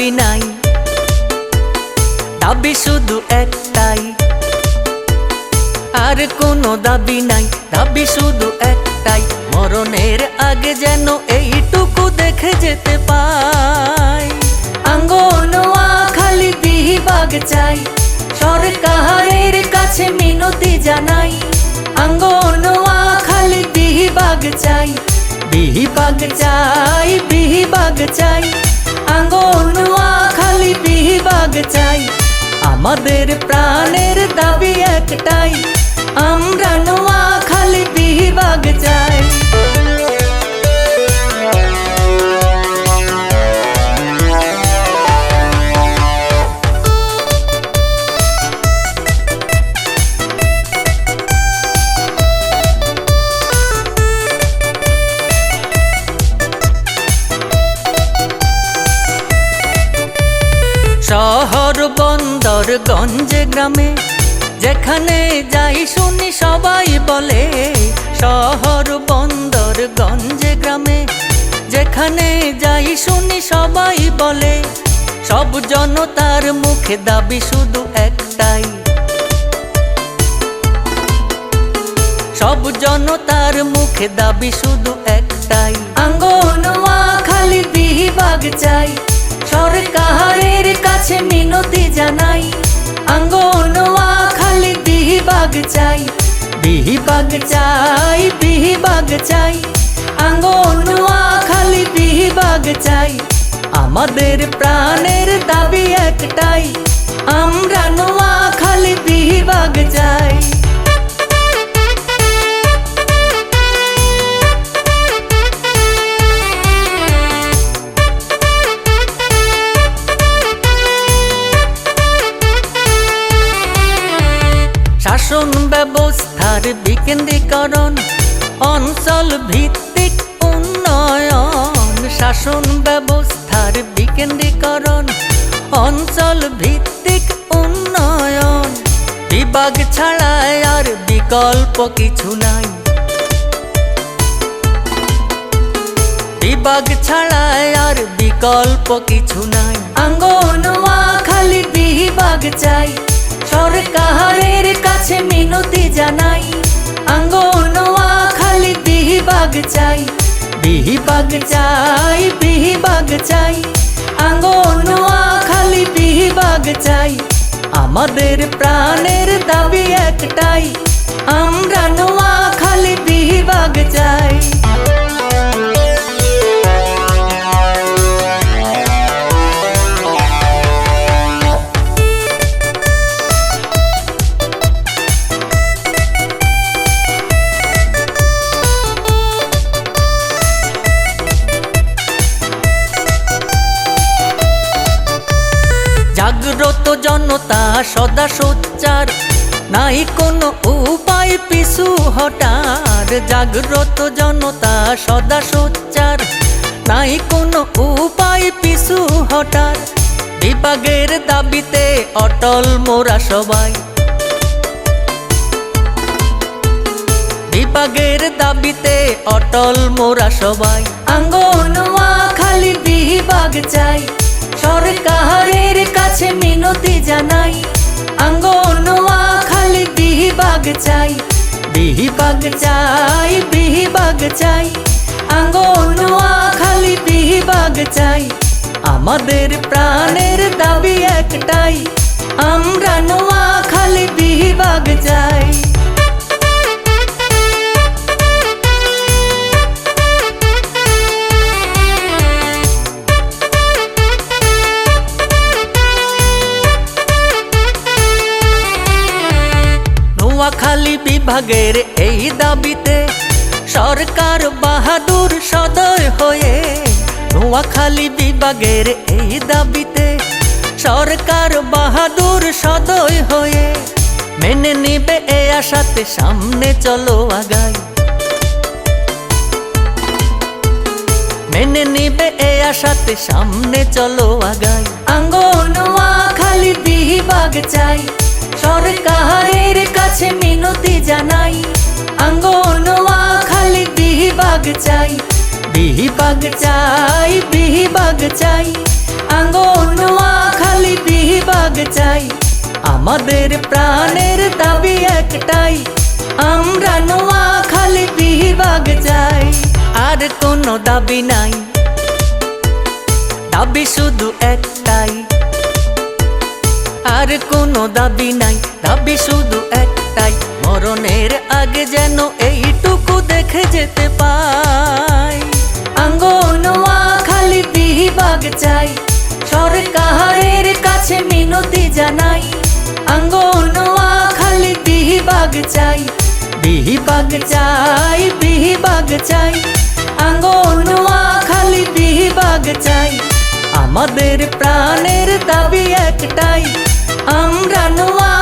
দাবি নাই। দাবি শুধু একটাই। আর কোনো দাবি নাই, দাবি শুধু একটাই। মরণের আগে যেন এইটুকু দেখে যেতে পাই। আঙ্গনোয়া খালি বিহিবাগ চাই। সরকারের কাছে মিনতি জানাই। আঙ্গনোয়া খালি বিহিবাগ চাই। বিহিবাগ চাই বিহিবাগ চাই। আঙ্গনোয়া খালি বিহিবাগ চাই। আমাদের প্রাণের দাবি একটাই আমরা শহর বন্দর গঞ্জে গ্রামে, যেখানে যাই শুনি সবাই বলে, শহর বন্দর গঞ্জে গ্রামে, যেখানে যাই শুনি সবাই বলে, সব জনতার মুখে দাবি শুধু একটাই। সব জনতার মুখে দাবি শুধু একটাই। আঙ্গনোয়া খালি বিহিবাগ চাই সরকারের কাছে মিনতি জানাই। আঙ্গনোয়া খালি বিহিবাগ চাই বিহিবাগ চাই বিহিবাগ চাই। আঙ্গনোয়া খালি বিহিবাগ চাই, আমাদের প্রাণের দাবি একটাই, আমরা নোয়া খালি শাসন ব্যবস্থার বিকেন্দ্রীকরণ, অঞ্চল ভিত্তিক উন্নয়ন, শাসন ব্যবস্থার বিকেন্দ্রীকরণ, অঞ্চল ভিত্তিক উন্নয়ন। বিভাগ ছাড়ায় আর বিকল্প কিছু নাই। বিভাগ ছাড়ায় আর বিকল্প কিছু নাই। আঙ্গনোয়া খালি বিভাগ চাই। সরকারের কাছে মিনতি জানাই। আঙ্গনোয়া খালি বিহিবাগ চাই বিহিবাগ চাই বিহিবাগ চাই। আঙ্গনোয়া খালি বিহিবাগ চাই। আমাদের প্রাণের দাবি একটাই, আমরা জনতা সদা সোচ্চার। নাই কোনো উপায় পিছু হটার। জাগ্রত জনতা সদা সোচ্চার। নাই কোনো উপায় পিছু হটার। বিভাগের দাবিতে অটল মোরা সবাই। বিভাগের দাবিতে অটল মোরা সবাই। আঙ্গনোয়া খালি বিভাগ চাই। সরকারের কাছে মিনতি জানাই। আঙ্গনোয়া খালি বিহিবাগ চাই। বিহিবাগ চাই বিহিবাগ চাই। আঙ্গনোয়া খালি বিহিবাগ চাই। আমাদের প্রাণের দাবি একটাই। নোয়াখালী বিভাগের এই দাবিতে সরকার বাহাদুর সদয় হয়ে নোয়াখালী বিভাগের এই দাবিতে সরকার বাহাদুর সদয় হয়ে মেনে নিবে এ আশাতে সামনে চলো আগাই। মেনে নিবে এ আশাতে সামনে চলো আগাই। আঙ্গনোয়া খালি বিভাগ চাই, সরকারের কাছে জানাই আঙ্গনোয়া খালি বিভাগ চাই বিভাগ চাই বিভাগ চাই আঙ্গনুয়া খালি বিভাগ চাই। আমাদের প্রাণের দাবি একটাই, আমরা নোয়া খালি বিভাগ চাই। আর কোনো দাবি নাই, দাবি শুধু একটাই। আর কোনো দাবি নাই, দাবি শুধু একটাই। মরণের আগে যেন এইটুকু দেখে যেতে পাই। আঙ্গনওয়া খালি বিভাগ চাই, সরকারের কাছে মিনতি জানাই। আঙ্গনওয়া খালি বিভাগ চাই বিভাগ চাই বিভাগ চাই। আঙ্গনওয়া খালি বিভাগ চাই, আমাদের প্রাণের দাবি একটাই, আমরা নোয়া